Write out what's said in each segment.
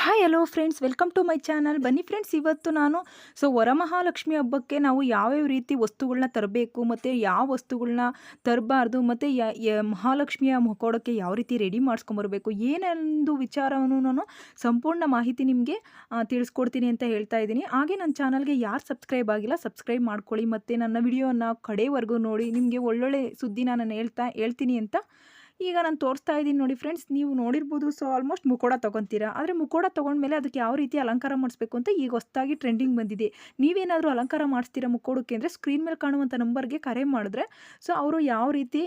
Hi hello friends welcome to my channel ಬನ್ನಿ friends ಇವತ್ತು ನಾನು ಸೊ ವರಮಹಾಲಕ್ಷ್ಮಿ ಹಬ್ಬಕ್ಕೆ ನಾವು ಯಾವ್ಯಾವ ರೀತಿ ವಸ್ತುಗಳನ್ನ ತರಬೇಕು, ಮತ್ತು ಯಾವ ವಸ್ತುಗಳನ್ನ ತರಬಾರ್ದು, ಮತ್ತು ಮಹಾಲಕ್ಷ್ಮಿಯ ಮುಖೋಡಕ್ಕೆ ಯಾವ ರೀತಿ ರೆಡಿ ಮಾಡಿಸ್ಕೊಂಬರ್ಬೇಕು ಏನೊಂದು ವಿಚಾರವನ್ನು ನಾನು ಸಂಪೂರ್ಣ ಮಾಹಿತಿ ನಿಮಗೆ ತಿಳಿಸ್ಕೊಡ್ತೀನಿ ಅಂತ ಹೇಳ್ತಾ ಇದ್ದೀನಿ. ಹಾಗೆ ನನ್ನ ಚಾನಲ್ಗೆ ಯಾರು ಸಬ್ಸ್ಕ್ರೈಬ್ ಆಗಿಲ್ಲ ಸಬ್ಸ್ಕ್ರೈಬ್ ಮಾಡ್ಕೊಳ್ಳಿ, ಮತ್ತು ನನ್ನ ವಿಡಿಯೋನ ಕಡೆವರೆಗೂ ನೋಡಿ, ನಿಮಗೆ ಒಳ್ಳೊಳ್ಳೆ ಸುದ್ದಿ ನಾನು ಹೇಳ್ತಾ, ಹೇಳ್ತೀನಿ ಅಂತ ಈಗ ನಾನು ತೋರಿಸ್ತಾ ಇದ್ದೀನಿ ನೋಡಿ ಫ್ರೆಂಡ್ಸ್ ನೀವು ನೋಡಿರ್ಬೋದು ಸೊ ಆಲ್ಮೋಸ್ಟ್ ಮುಕೋಡ ತೊಗೊತೀರಾ. ಆದರೆ ಮುಕೋಡ ತೊಗೊಂಡ್ಮೇಲೆ ಅದಕ್ಕೆ ಯಾವ ರೀತಿ ಅಲಂಕಾರ ಮಾಡಿಸ್ಬೇಕು ಅಂತ ಈಗ ಹೊಸದಾಗಿ ಟ್ರೆಂಡಿಂಗ್ ಬಂದಿದೆ. ನೀವೇನಾದರೂ ಅಲಂಕಾರ ಮಾಡಿಸ್ತೀರಾ ಮುಕ್ಕೋಡಕ್ಕೆ ಅಂದರೆ ಸ್ಕ್ರೀನ್ ಮೇಲೆ ಕಾಣುವಂಥ ನಂಬರ್ಗೆ ಕರೆ ಮಾಡಿದ್ರೆ ಸೊ ಅವರು ಯಾವ ರೀತಿ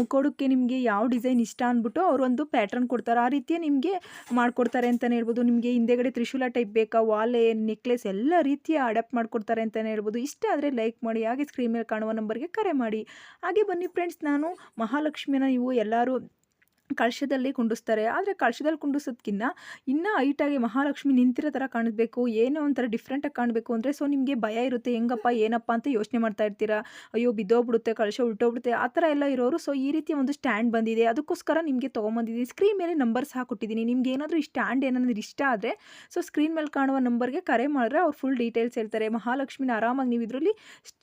ಮುಕ್ಕೋಡಕ್ಕೆ ನಿಮಗೆ ಯಾವ ಡಿಸೈನ್ ಇಷ್ಟ ಅಂದ್ಬಿಟ್ಟು ಅವರು ಒಂದು ಪ್ಯಾಟರ್ನ್ ಕೊಡ್ತಾರೆ. ಆ ರೀತಿಯೇ ನಿಮಗೆ ಮಾಡಿಕೊಡ್ತಾರೆ ಅಂತಲೇ ಹೇಳ್ಬೋದು. ನಿಮಗೆ ಹಿಂದೆಗಡೆ ತ್ರಿಶೂಲ ಟೈಪ್ ಬೇಕಾ ವಾಲೆ ನೆಕ್ಲೆಸ್ ಎಲ್ಲ ರೀತಿಯ ಅಡಾಪ್ಟ್ ಮಾಡಿಕೊಡ್ತಾರೆ ಅಂತಲೇ ಹೇಳ್ಬೋದು. ಇಷ್ಟ ಆದರೆ ಲೈಕ್ ಮಾಡಿ, ಹಾಗೆ ಸ್ಕ್ರೀನ್ ಮೇಲೆ ಕಾಣುವ ನಂಬರ್ಗೆ ಕರೆ ಮಾಡಿ. ಹಾಗೆ ಬನ್ನಿ ಫ್ರೆಂಡ್ಸ್ ನಾನು ಮಹಾಲಕ್ಷ್ಮಿನ ನೀವು ಎಲ್ಲ ಎಲ್ಲರೂ ಕಳಶದಲ್ಲಿ ಕುಂಡಿಸ್ತಾರೆ. ಆದರೆ ಕಳಶದಲ್ಲಿ ಕುಂಡಿಸೋದ್ಕಿಂತ ಇನ್ನೂ ಹೈಟಾಗಿ ಮಹಾಲಕ್ಷ್ಮಿ ನಿಂತಿರೋ ಥರ ಕಾಣಬೇಕು ಏನೋ ಒಂಥರ ಡಿಫ್ರೆಂಟಾಗಿ ಕಾಣಬೇಕು ಅಂದರೆ ಸೊ ನಿಮಗೆ ಭಯ ಇರುತ್ತೆ. ಹೆಂಗಪ್ಪ, ಏನಪ್ಪ ಅಂತ ಯೋಚನೆ ಮಾಡ್ತಾ ಇರ್ತೀರಾ? ಅಯ್ಯೋ, ಬಿದ್ದೋಗ್ಬಿಡುತ್ತೆ, ಕಳಶ ಉಲ್ಟೋಗ್ಬಿಡುತ್ತೆ, ಆ ಥರ ಎಲ್ಲ ಇರೋರು ಸೊ ಈ ರೀತಿಯ ಒಂದು ಸ್ಟ್ಯಾಂಡ್ ಬಂದಿದೆ. ಅದಕ್ಕೋಸ್ಕರ ನಿಮಗೆ ತೊಗೊಂಬಂದಿದ್ದೀನಿ. ಸ್ಕ್ರೀನ್ ಮೇಲೆ ನಂಬರ್ ಸಹ ಕೊಟ್ಟಿದ್ದೀನಿ ನಿಮ್ಗೆ ಏನಾದರೂ ಈ ಸ್ಟ್ಯಾಂಡ್ ಏನಾದರೂ ಇಷ್ಟ ಆದರೆ ಸೊ ಸ್ಕ್ರೀನ್ ಮೇಲೆ ಕಾಣುವ ನಂಬರ್ಗೆ ಕರೆ ಮಾಡಿದ್ರೆ ಅವ್ರು ಫುಲ್ ಡೀಟೇಲ್ಸ್ ಹೇಳ್ತಾರೆ. ಮಹಾಲಕ್ಷ್ಮಿನ ಆರಾಮಾಗಿ ನೀವು ಇದರಲ್ಲಿ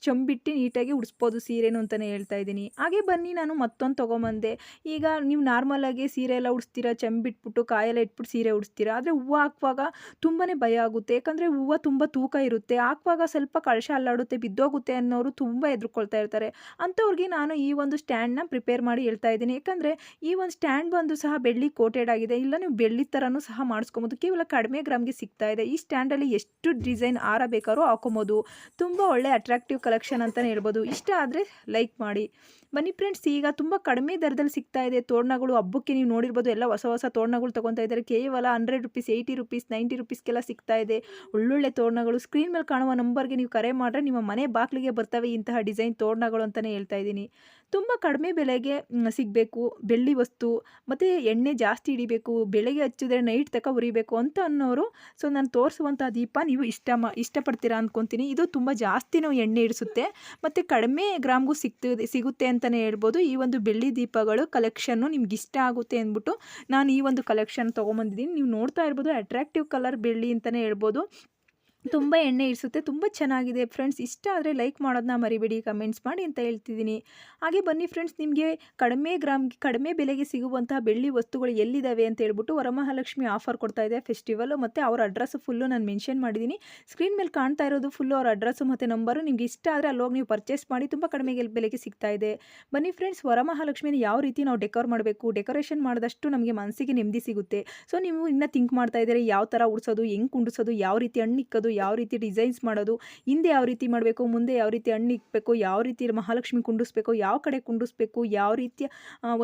ಚಂಬಿಟ್ಟು ನೀಟಾಗಿ ಉಡಿಸ್ಬೋದು ಸೀರೆನು ಅಂತಲೇ ಹೇಳ್ತಾ ಇದ್ದೀನಿ. ಹಾಗೆ ಬನ್ನಿ, ನಾನು ಮತ್ತೊಂದು ತೊಗೊಂಬಂದೆ. ಈಗ ನೀವು ನಾರ್ಮಲ್ ನಾರ್ಮಲಾಗಿ ಸೀರೆ ಎಲ್ಲ ಉಡಿಸ್ತೀರಾ ಚೆಂಬಿಟ್ಬಿಟ್ಟು ಕಾಯೆಲ್ಲ ಇಟ್ಬಿಟ್ಟು ಸೀರೆ ಉಡಿಸ್ತೀರಾ? ಆದರೆ ಹೂವು ಹಾಕುವಾಗ ತುಂಬಾ ಭಯ ಆಗುತ್ತೆ. ಯಾಕಂದರೆ ಹೂವು ತುಂಬ ತೂಕ ಇರುತ್ತೆ. ಹಾಕುವಾಗ ಸ್ವಲ್ಪ ಕಳಶ ಅಲ್ಲಾಡುತ್ತೆ, ಬಿದ್ದೋಗುತ್ತೆ ಅನ್ನೋರು ತುಂಬ ಎದುರ್ಕೊಳ್ತಾ ಇರ್ತಾರೆ. ಅಂಥವ್ರಿಗೆ ನಾನು ಈ ಒಂದು ಸ್ಟ್ಯಾಂಡ್ನ ಪ್ರಿಪೇರ್ ಮಾಡಿ ಹೇಳ್ತಾ ಇದ್ದೀನಿ. ಯಾಕಂದರೆ ಈ ಒಂದು ಸ್ಟ್ಯಾಂಡ್ ಬಂದು ಸಹ ಬೆಳ್ಳಿ ಕೋಟೆಡ್ ಆಗಿದೆ. ಇಲ್ಲ ನೀವು ಬೆಳ್ಳಿ ಥರನೂ ಸಹ ಮಾಡಿಸ್ಕೊಬೋದು. ಕೇವಲ ಕಡಿಮೆ ಗ್ರಾಮ್ಗೆ ಸಿಗ್ತಾ ಇದೆ. ಈ ಸ್ಟ್ಯಾಂಡಲ್ಲಿ ಎಷ್ಟು ಡಿಸೈನ್ ಆರ ಬೇಕಾದ್ರೂ ಹಾಕೊಬೋದು ತುಂಬ ಒಳ್ಳೆ ಅಟ್ರಾಕ್ಟಿವ್ ಕಲೆಕ್ಷನ್ ಅಂತಲೇ ಹೇಳ್ಬೋದು. ಇಷ್ಟ ಆದರೆ ಲೈಕ್ ಮಾಡಿ. ಬನ್ನಿ ಫ್ರೆಂಡ್ಸ್, ಈಗ ತುಂಬ ಕಡಿಮೆ ದರದಲ್ಲಿ ಸಿಗ್ತಾ ಇದೆ. ತೋರಣಗಳು, ಹಬ್ಬಕ್ಕೆ ನೀವು ನೋಡಿರ್ಬೋದು, ಎಲ್ಲ ಹೊಸ ಹೊಸ ತೋರಣಗಳು ತೊಗೊತಾ ಇದ್ದಾರೆ. ಕೇವಲ hundred rupees eighty rupees ninety ರುಪೀಸ್ಗೆಲ್ಲ ಸಿಗ್ತಾ ಇದೆ. ಒಳ್ಳೊಳ್ಳೆ ತೋರಣಗಳು. ಸ್ಕ್ರೀನ್ ಮೇಲೆ ಕಾಣುವ ನಂಬರ್ಗೆ ನೀವು ಕರೆ ಮಾಡಿದ್ರೆ ನಿಮ್ಮ ಮನೆ ಬಾಗಿಲಿಗೆ ಬರ್ತವೆ ಇಂತಹ ಡಿಸೈನ್ ತೋರಣಗಳು ಅಂತಲೇ ಹೇಳ್ತಾ ಇದ್ದೀನಿ. ತುಂಬ ಕಡಿಮೆ ಬೆಲೆಗೆ ಸಿಗಬೇಕು. ಬೆಳ್ಳಿ ವಸ್ತು, ಮತ್ತು ಎಣ್ಣೆ ಜಾಸ್ತಿ ಹಿಡಿಬೇಕು ಬೆಳಗ್ಗೆ ಹಚ್ಚಿದ್ರೆ ನೈಟ್ ತಕ ಉರಿಬೇಕು ಅಂತ ಅನ್ನೋರು, ಸೊ ನಾನು ತೋರಿಸುವಂಥ ದೀಪ ನೀವು ಇಷ್ಟ ಮಾ, ಇಷ್ಟಪಡ್ತೀರಾ ಅಂದ್ಕೊತೀನಿ ಇದು ತುಂಬ ಜಾಸ್ತಿನೂ ಎಣ್ಣೆ ಇಡಿಸುತ್ತೆ. ಮತ್ತು ಕಡಿಮೆ ಗ್ರಾಮ್ಗೂ ಸಿಗ್ತದೆ ಸಿಗುತ್ತೆ ಅಂತಲೇ ಹೇಳ್ಬೋದು. ಈ ಒಂದು ಬೆಳ್ಳಿ ದೀಪಗಳು ಕಲೆಕ್ಷನ್ನು ನಿಮ್ಗೆ ಇಷ್ಟ ಆಗುತ್ತೆ ಅಂದ್ಬಿಟ್ಟು ನಾನು ಈ ಒಂದು ಕಲೆಕ್ಷನ್ ತೊಗೊಂಬಂದಿದ್ದೀನಿ. ನೀವು ನೋಡ್ತಾ ಇರ್ಬೋದು ಅಟ್ರಾಕ್ಟಿವ್ ಕಲರ್ ಬೆಳ್ಳಿ ಅಂತಲೇ ಹೇಳ್ಬೋದು. ತುಂಬ ಎಣ್ಣೆ ಇರಿಸುತ್ತೆ, ತುಂಬ ಚೆನ್ನಾಗಿದೆ. ಫ್ರೆಂಡ್ಸ್, ಇಷ್ಟ ಆದರೆ ಲೈಕ್ ಮಾಡೋದನ್ನ ಮರಿಬೇಡಿ, ಕಮೆಂಟ್ಸ್ ಮಾಡಿ ಅಂತ ಹೇಳ್ತಿದ್ದೀನಿ. ಹಾಗೆ ಬನ್ನಿ ಫ್ರೆಂಡ್ಸ್, ನಿಮಗೆ ಕಡಿಮೆ ಗ್ರಾಮ್ಗೆ ಕಡಿಮೆ ಬೆಲೆಗೆ ಸಿಗುವಂತಹ ಬೆಳ್ಳಿ ವಸ್ತುಗಳು ಎಲ್ಲಿದ್ದಾವೆ ಅಂತ ಹೇಳ್ಬಿಟ್ಟು ವರಮಹಾಲಕ್ಷ್ಮಿ ಆಫರ್ ಕೊಡ್ತಾ ಇದೆ ಫೆಸ್ಟಿವಲ್ ಮತ್ತು ಅವ್ರ ಅಡ್ರೆಸ್ ಫುಲ್ಲು ನಾನು ಮೆನ್ಷನ್ ಮಾಡಿದ್ದೀನಿ. ಸ್ಕ್ರೀನ್ ಮೇಲೆ ಕಾಣ್ತಾ ಇರೋದು ಫುಲ್ಲು ಅವ್ರ ಅಡ್ರೆಸ್ಸು ಮತ್ತು ನಂಬರು ನಿಮ್ಗೆ ಇಷ್ಟ ಆದರೆ ಅಲ್ಲೋಗಿ ನೀವು ಪರ್ಚೇಸ್ ಮಾಡಿ ತುಂಬ ಕಡಿಮೆ ಬೆಲೆಗೆ ಸಿಗ್ತಾ ಇದೆ. ಬನ್ನಿ ಫ್ರೆಂಡ್ಸ್, ವರಮಹಾಲಕ್ಷ್ಮಿನ ಯಾವ ರೀತಿ ನಾವು ಡೆಕೋರ್ ಮಾಡಬೇಕು, ಡೆಕೋರೇಷನ್ ಮಾಡಿದಷ್ಟು ನಮಗೆ ಮನಸ್ಸಿಗೆ ನೆಮ್ಮದಿ ಸಿಗುತ್ತೆ. ಸೊ, ನೀವು ಇನ್ನೂ ಥಿಂಕ್ ಮಾಡ್ತಾ ಇದ್ದೀರಿ, ಯಾವ ಥರ ಉಡ್ಸೋದು, ಹೆಂಗೆ ಕುಂಡಿಸೋದು, ಯಾವ ರೀತಿ ಹಣ್ಣು ಇಕ್ಕೋದು ಯಾವ ರೀತಿ ಡಿಸೈನ್ಸ್ ಮಾಡೋದು, ಹಿಂದೆ ಯಾವ ರೀತಿ ಮಾಡಬೇಕು, ಮುಂದೆ ಯಾವ ರೀತಿ ಹಣ್ಣು ಇಕ್ಕಬೇಕು ಯಾವ ರೀತಿ ಮಹಾಲಕ್ಷ್ಮಿ ಕುಂಡಿಸ್ಬೇಕು, ಯಾವ ಕಡೆ ಕುಂಡಿಸ್ಬೇಕು, ಯಾವ ರೀತಿಯ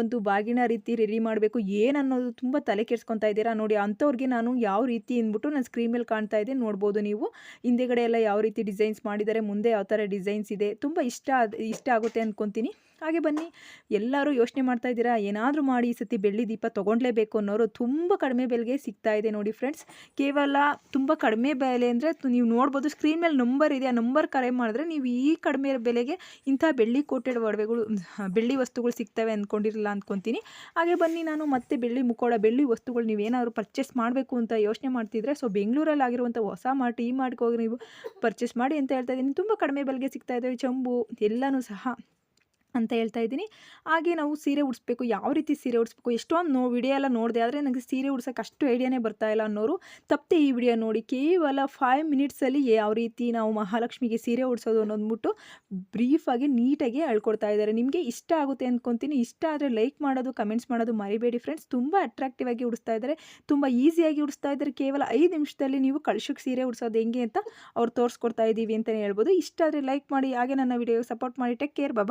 ಒಂದು ಬಾಗಿನ ರೀತಿ ರೆಡಿ ಮಾಡಬೇಕು, ಏನನ್ನೋದು ತುಂಬ ತಲೆ ಕೆಡ್ಸ್ಕೊತಾ ಇದ್ದೀರಾ? ನೋಡಿ, ಅಂಥವ್ರಿಗೆ ನಾನು ಯಾವ ರೀತಿ ಅಂದ್ಬಿಟ್ಟು ನಾನು ಸ್ಕ್ರೀನ್ ಮೇಲೆ ಕಾಣ್ತಾ ಇದೆ ನೋಡ್ಬೋದು ನೀವು. ಹಿಂದೆಗಡೆ ಎಲ್ಲ ಯಾವ ರೀತಿ ಡಿಸೈನ್ಸ್ ಮಾಡಿದ್ದಾರೆ, ಮುಂದೆ ಯಾವ ಥರ ಡಿಸೈನ್ಸ್ ಇದೆ, ತುಂಬ ಇಷ್ಟ ಇಷ್ಟ ಆಗುತ್ತೆ ಅಂದ್ಕೊತೀನಿ ಹಾಗೆ ಬನ್ನಿ. ಎಲ್ಲರೂ ಯೋಚನೆ ಮಾಡ್ತಾ ಇದ್ದೀರಾ? ಏನಾದರೂ ಮಾಡಿ ಈ ಸತಿ ಬೆಳ್ಳಿ ದೀಪ ತೊಗೊಂಡ್ಲೇಬೇಕು ಅನ್ನೋರು ತುಂಬ ಕಡಿಮೆ ಬೆಲೆಗೆ ಸಿಗ್ತಾ ಇದೆ ನೋಡಿ ಫ್ರೆಂಡ್ಸ್ ಕೇವಲ ತುಂಬ ಕಡಿಮೆ ಬೆಲೆ ಅಂದರೆ ನೀವು ನೋಡ್ಬೋದು ಸ್ಕ್ರೀನ್ ಮೇಲೆ ನಂಬರ್ ಇದೆ. ಆ ನಂಬರ್ ಕರೆ ಮಾಡಿದ್ರೆ ನೀವು ಈ ಕಡಿಮೆ ಬೆಲೆಗೆ ಇಂಥ ಬೆಳ್ಳಿ ಕೋಟೆಡ್ ಒಡವೆಗಳು ಬೆಳ್ಳಿ ವಸ್ತುಗಳು ಸಿಗ್ತವೆ ಅಂದ್ಕೊಂಡಿರಲ್ಲ ಅಂದ್ಕೊತೀನಿ ಹಾಗೆ ಬನ್ನಿ, ನಾನು ಮತ್ತೆ ಬೆಳ್ಳಿ ಮುಕ್ಕೋಡ ಬೆಳ್ಳಿ ವಸ್ತುಗಳು ನೀವೇನಾದರೂ ಪರ್ಚೇಸ್ ಮಾಡಬೇಕು ಅಂತ ಯೋಚನೆ ಮಾಡ್ತಿದ್ರೆ ಸೊ ಬೆಂಗಳೂರಲ್ಲಿ ಆಗಿರುವಂಥ ಹೊಸ ಮಾರ್ಟ್, ಈ ಮಾರ್ಟ್ಗೆ ಹೋಗಿ ನೀವು ಪರ್ಚೇಸ್ ಮಾಡಿ ಅಂತ ಹೇಳ್ತಾ ಇದ್ದೀನಿ. ತುಂಬ ಕಡಿಮೆ ಬೆಲೆಗೆ ಸಿಗ್ತಾ ಇದ್ದಾವೆ ಚಂಬು ಎಲ್ಲನೂ ಸಹ ಅಂತ ಹೇಳ್ತಾ ಇದ್ದೀನಿ. ಹಾಗೆ ನಾವು ಸೀರೆ ಉಡಿಸ್ಬೇಕು, ಯಾವ ರೀತಿ ಸೀರೆ ಉಡಿಸ್ಬೇಕು, ಎಷ್ಟೊಂದು ನೋ ವಿಡಿಯೋ ಎಲ್ಲ ನೋಡಿದೆ, ಆದರೆ ನನಗೆ ಸೀರೆ ಉಡ್ಸೋಕೆ ಅಷ್ಟು ಐಡಿಯಾನೇ ಬರ್ತಾ ಇಲ್ಲ ಅನ್ನೋರು ತಪ್ಪದೆ ಈ ವಿಡಿಯೋ ನೋಡಿ. ಕೇವಲ ಫೈವ್ ಮಿನಿಟ್ಸಲ್ಲಿ ಯಾವ ರೀತಿ ನಾವು ಮಹಾಲಕ್ಷ್ಮಿಗೆ ಸೀರೆ ಉಡಿಸೋದು ಅನ್ನೋದ್ಬಿಟ್ಟು ಬ್ರೀಫಾಗಿ ನೀಟಾಗಿ ಹೇಳ್ಕೊಡ್ತಾ ಇದ್ದಾರೆ. ನಿಮಗೆ ಇಷ್ಟ ಆಗುತ್ತೆ ಅಂದ್ಕೊತೀನಿ ಇಷ್ಟ ಆದರೆ ಲೈಕ್ ಮಾಡೋದು ಕಮೆಂಟ್ಸ್ ಮಾಡೋದು ಮರಿಬೇಡಿ ಫ್ರೆಂಡ್ಸ್ ತುಂಬ ಅಟ್ರಾಕ್ಟಿವ್ ಆಗಿ ಉಡಿಸ್ತಾ ಇದ್ದಾರೆ. ತುಂಬ ಈಸಿಯಾಗಿ ಉಡಿಸ್ತಾ ಇದ್ದಾರೆ. ಕೇವಲ ಐದು ನಿಮಿಷದಲ್ಲಿ ನೀವು ಕಳ್ಸಕ್ಕೆ ಸೀರೆ ಉಡಿಸೋದು ಹೆಂಗೆ ಅಂತ ಅವ್ರು ತೋರಿಸ್ಕೊಡ್ತಾ ಇದ್ದೀವಿ ಅಂತಲೇ ಹೇಳ್ಬೋದು. ಇಷ್ಟ ಆದರೆ ಲೈಕ್ ಮಾಡಿ, ಹಾಗೆ ನನ್ನ ವಿಡಿಯೋ ಸಪೋರ್ಟ್ ಮಾಡಿ. Take care bye